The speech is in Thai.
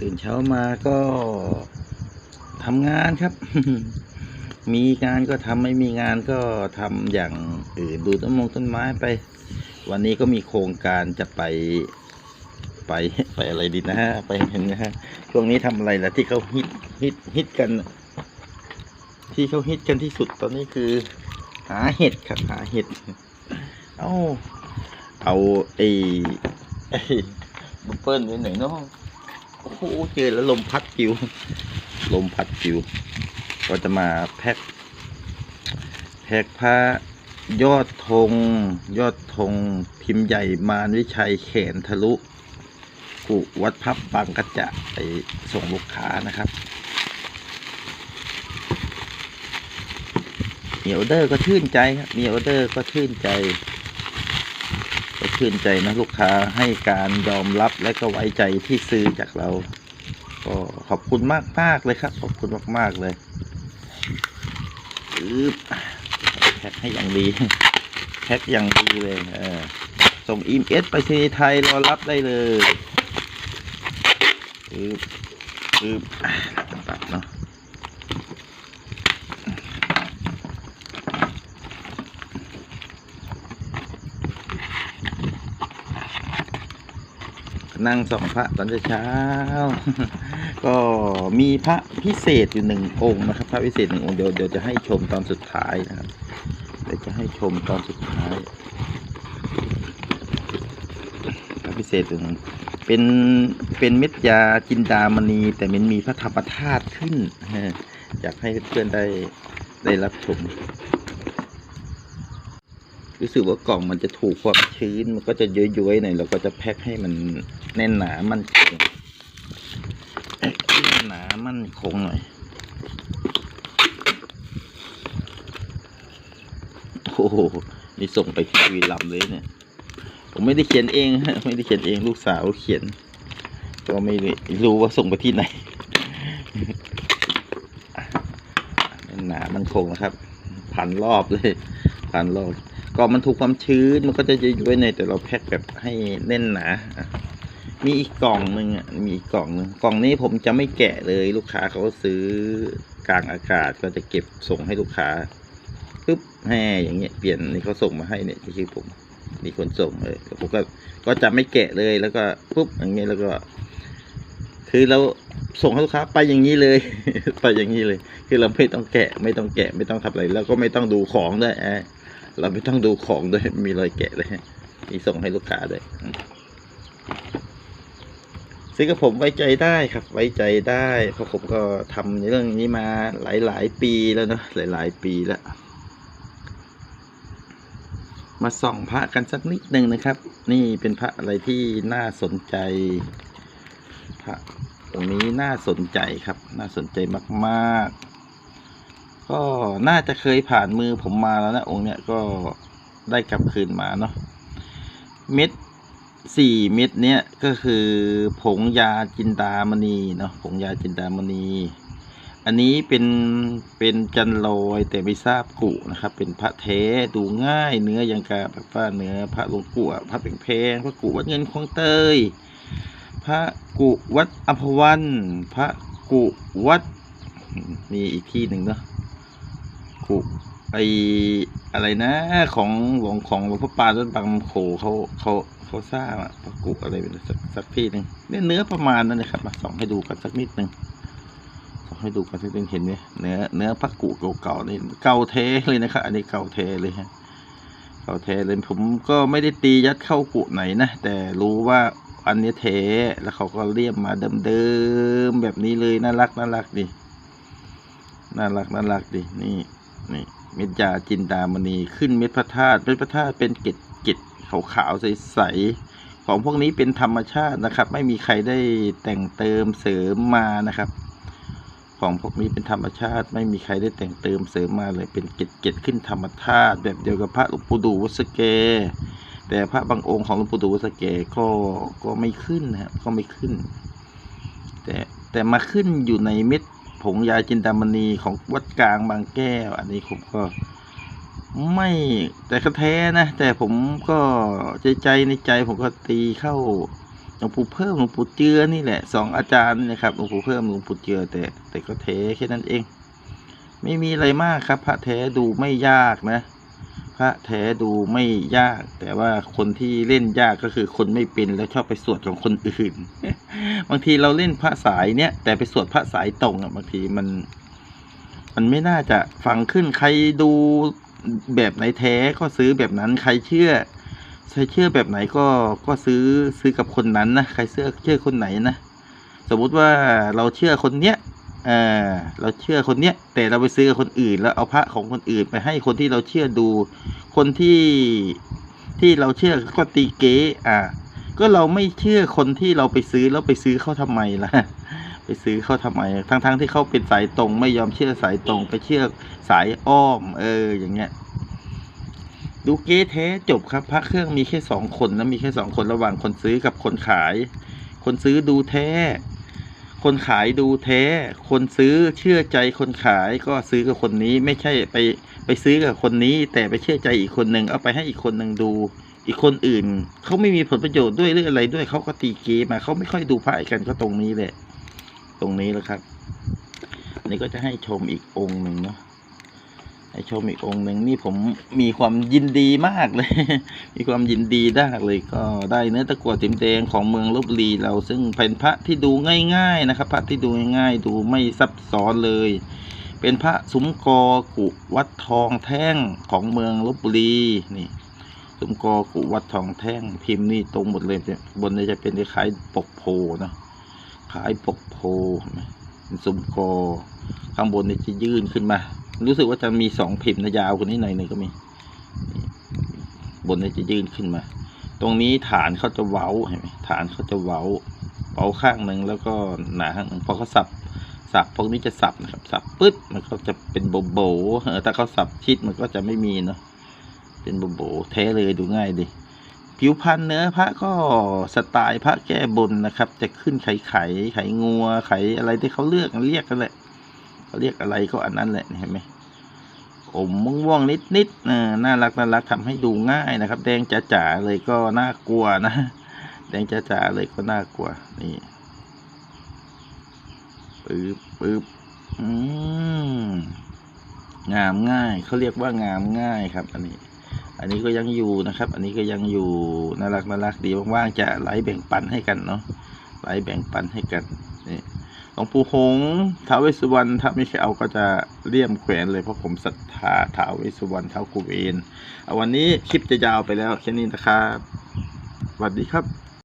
ตื่นเช้ามาก็ทำงานครับ มีงานก็ทำไม่มีงานก็ทำอย่างอื่นดูต้นมงต้นไม้ไป วันนี้ก็มีโครงการจะไปไปไปอะไรดีนะฮะไปเห็นนะฮะช่วงนี้ทำอะไรล่ะที่เขาฮิตฮิตฮิตกัน ที่เขาฮิตกันที่สุดตอนนี้คือ หาเห็ดครับหาเห็ด เอาเอาไอ้ไอ้บัฟเฟิลไว้หน่อยเนาะ โอ้โหเจอแล้วลมพัดปิวลมพัดปิวก็จะมาแพ็คแพ็คผ้ายอดธงยอดธงพิมพ์ใหญ่มารวิชัยแขนทะลุกุวัดพับบางกระจะไปส่งลูกค้านะครับ มีออเดอร์ก็ชื่นใจครับมีออเดอร์ก็ชื่นใจ ก็ชื่นใจนะลูกค้าให้การยอมรับและก็ไว้ใจที่ซื้อจากเรา ก็ขอบคุณมากมากเลยครับ ขอบคุณมากมากเลยอึ๊บแพ็คให้อย่างดีแพ็คอย่างดีเลยเออส่งอีเอสไปทีไทยรอรับได้เลยอึ๊บอึ๊บอะตัดเนาะ นั่งส่องพระตอนเช้า ก็มีพระพิเศษอยู่หนึ่งองค์นะครับ พระพิเศษหนึ่งองค์เดี๋ยวเดี๋ยวจะให้ชมตอนสุดท้ายนะครับเดี๋ยวจะให้ชมตอนสุดท้าย พระพิเศษหนึ่งเป็นเป็นเม็ดยาจินดามณี แต่มันมีพระธรรมธาตุขึ้นอยากให้เพื่อนได้ได้รับชม รู้สึกว่ากล่องมันจะถูกความชื้นมันก็จะย้อยๆหน่อยเราก็จะแพ็คให้มันแน่นหนามั่นคงแน่นหนามั่นคงหน่อยโอ้โหนี่ส่งไปที่วีรัมย์เลยเนี่ย ผมไม่ได้เขียนเองฮะไม่ได้เขียนเองลูกสาวเขียน ก็ไม่รู้ว่าส่งไปที่ไหนหนามั่นคงนะครับ พันรอบเลย พันรอบ ก็มันถูกความชื้นมันก็จะย้อยๆในแต่เราแพ็คแบบให้แน่นหนามีอีกกล่องหนึ่งอะมีอีกกล่องหนึ่งกล่องนี้ผมจะไม่แกะเลยลูกค้าเขาซื้อกลางอากาศก็จะเก็บส่งให้ลูกค้าปึ๊บแห่อย่างเงี้ยเปลี่ยนนี่เขาส่งมาให้เนี่ยที่คือผมมีคนส่งเลยผมก็ก็จะไม่แกะเลยแล้วก็ปุ๊บอย่างเงี้ยแล้วก็ คือเราส่งให้ลูกค้าไปอย่างนี้เลย ไปอย่างนี้เลย คือเราไม่ต้องแกะไม่ต้องแกะไม่ต้องทำอะไร แล้วก็ไม่ต้องดูของด้วยอะ เราไม่ต้องดูของด้วย มีรอยแกะเลยมีส่งให้ลูกค้าด้วยซื้อกับผมไว้ใจได้ครับ ไว้ใจได้เพราะผมก็ทำในเรื่องนี้มาหลายหลายๆปีแล้วเนอะหลายหลาย ๆ ปีแล้ว มาส่องพระกันสักนิดหนึ่งนะครับ นี่เป็นพระอะไรที่น่าสนใจ พระตรงนี้น่าสนใจครับ น่าสนใจมาก ๆ ก็น่าจะเคยผ่านมือผมมาแล้วนะองค์เนี้ยก็ได้กลับคืนมาเนาะเม็ดสี่เม็ดเนี้ยก็คือผงยาจินดามณีเนาะผงยาจินดามณี อันนี้เป็นเป็นจันลอยแต่ไม่ทราบกุนะครับ เป็นพระเทดูง่ายเนื้อยังกะแบบว่าเนื้อพระหลวงปู่อะพระแพงพระกุวัดเงินคลองเตย พระกุวัดอัมพวัน พระกุวัดมีอีกที่หนึ่งเนาะ กุไออะไรนะ ของหลวงของหลวงพ่อปานวัดบางโขเขาเขาเขาสร้างอะพระกุอะไรเป็นสักสักที่หนึ่งเนี่ยเนื้อประมาณนั้นนะครับมาส่องให้ดูกันสักนิดหนึ่งส่องให้ดูกันสักนิดเห็นไหมเนื้อเนื้อพระกุเก่าๆนี่เก่าเทเลยนะครับ อันนี้เก่าเทเลยฮะเก่าเทเลยผมก็ไม่ได้ตียัดเข้ากุไหนนะแต่รู้ว่าอันนี้เทแล้วเขาก็เลี่ยมมาเดิมๆแบบนี้เลยน่ารักน่ารักดิน่ารักน่ารักดินี่ นี่เม็ดยาจินดามณีขึ้นเม็ดพระธาตุเม็ดพระธาตุเป็นเกล็ดเกล็ดขาวๆใสๆของพวกนี้เป็นธรรมชาตินะครับ ไม่มีใครได้แต่งเติมเสริมมานะครับ ของพวกนี้เป็นธรรมชาติ ไม่มีใครได้แต่งเติมเสริมมาเลยเป็นเกล็ดเกล็ดขึ้นธรรมชาติแบบเดียวกับพระหลวงปู่ดูวัสเก แต่พระบางองค์ของหลวงปู่ดูวัสเกก็ก็ไม่ขึ้นนะครับก็ไม่ขึ้น แต่แต่มาขึ้นอยู่ในเม็ด ผงยาจินดามณีของวัดกลางบางแก้ว อันนี้ผมก็ไม่แต่ก็แท้นะ แต่ผมก็ใจใจในใจผมก็ตีเข้าหลวงปู่เพิ่มหลวงปู่เจือนี่แหละสองอาจารย์นี่นะครับหลวงปู่เพิ่มหลวงปู่เจือแต่แต่ก็เทแค่นั้นเอง ไม่มีอะไรมากครับ พระแท้ดูไม่ยากนะ พระแท้ดูไม่ยาก แต่ว่าคนที่เล่นยากก็คือคนไม่เป็นแล้วชอบไปสวดของคนอื่น บางทีเราเล่นพระสายเนี้ยแต่ไปสวดพระสายตรงอะบางทีมัน มันไม่น่าจะฟังขึ้นใครดูแบบไหนแท้ก็ซื้อแบบนั้นใครเชื่อใครเชื่อแบบไหนก็ก็ซื้อซื้อกับคนนั้นนะใครเชื่อเชื่อคนไหนนะสมมุติว่าเราเชื่อคนเนี้ย เออเราเชื่อคนเนี้ยแต่เราไปซื้อกับคนอื่น แล้วเอาพระของคนอื่นไปให้คนที่เราเชื่อดู คนที่ที่เราเชื่อก็ตีเก๊อ่า ก็เราไม่เชื่อคนที่เราไปซื้อแล้วไปซื้อเขาทำไมล่ะ ไปซื้อเขาทำไม ทั้งๆที่เขาเป็นสายตรงไม่ยอมเชื่อสายตรงไปเชื่อสายอ้อม เออ อย่างเงี้ย ดูเก๊แท้จบครับพระเครื่องมีแค่สองคนนะมีแค่สองคนระหว่างคนซื้อกับคนขาย คนซื้อดูแท้ คนขายดูแท้ คนซื้อเชื่อใจคนขายก็ซื้อกับคนนี้ไม่ใช่ไปไปซื้อกับคนนี้ แต่ไปเชื่อใจอีกคนหนึ่งเอาไปให้อีกคนหนึ่งดู อีกคนอื่นเขาไม่มีผลประโยชน์ด้วยหรืออะไรด้วยเขาก็ตีเกมมาเขาไม่ค่อยดูพระกันก็ตรงนี้แหละ ตรงนี้แล้วครับนี่ก็จะให้ชมอีกองค์หนึ่งเนาะ ให้ชมอีกองค์หนึ่งนี่ผมมีความยินดีมากเลย มีความยินดีมากเลยก็ได้เนื้อตะกั่วติมแดงของเมืองลบบุรีเราซึ่งเป็นพระที่ดูง่ายๆนะครับ พระที่ดูง่ายๆดูไม่ซับซ้อนเลย เป็นพระสุมกอกุวัดทองแท่งของเมืองลบบุรีนี่สุมกอกุวัดทองแท่งพิมพ์นี่ตรงหมดเลยเนี่ยบนนี่ยจะเป็นคล้ายปกโพเนาะคล้ายปกโพนไหม เป็นสุมกอข้างบนนี่จะยื่นขึ้นมา รู้สึกว่าจะมีสองพิมพ์นะยาวกว่านี้หน่อยหนึ่งก็มี บนนี่จะยื่นขึ้นมา ตรงนี้ฐานเขาจะเว้าเห็นไหมฐานเขาจะเว้าเว้าข้างหนึ่งแล้วก็หนาข้างหนึ่งพอเขาสับสับพวกนี้จะสับนะครับ สับปึ๊ดมันก็จะเป็นโบโบเออถ้าเขาสับชิดมันก็จะไม่มีเนาะเป็นโบโบแท้เลยดูง่ายดี ผิวพันธุ์เนื้อพระก็สไตล์พระแก้บนนะครับ จะขึ้นไข่ไข่ไข่งัวไข่อะไรที่เขาเลือกเรียกกันแหละเขาเรียกอะไรก็อันนั้นแหละเห็นไหมอมม่วงๆนิดๆน่ารักน่ารักทำให้ดูง่ายนะครับ แดงจ๋าๆเลยก็น่ากลัวนะ แดงจ๋าๆเลยก็น่ากลัวนี่ปึ๊บปึ๊บอืมงามง่ายเขาเรียกว่างามง่ายครับ อันนี้ อันนี้ก็ยังอยู่นะครับ อันนี้ก็ยังอยู่น่ารักน่ารักดีว่างๆจะไลฟ์แบ่งปันให้กันเนาะไลฟ์แบ่งปันให้กันนี่หลวงปู่หงท้าวเวสสุวรรณถ้าไม่ใช่เอาก็จะเลี่ยมแขวนเลยเพราะผมศรัทธาท้าวเวสสุวรรณท้าวกุเวนเอาวันนี้คลิปจะยาวไปแล้วแค่นี้นะครับสวัสดีครับ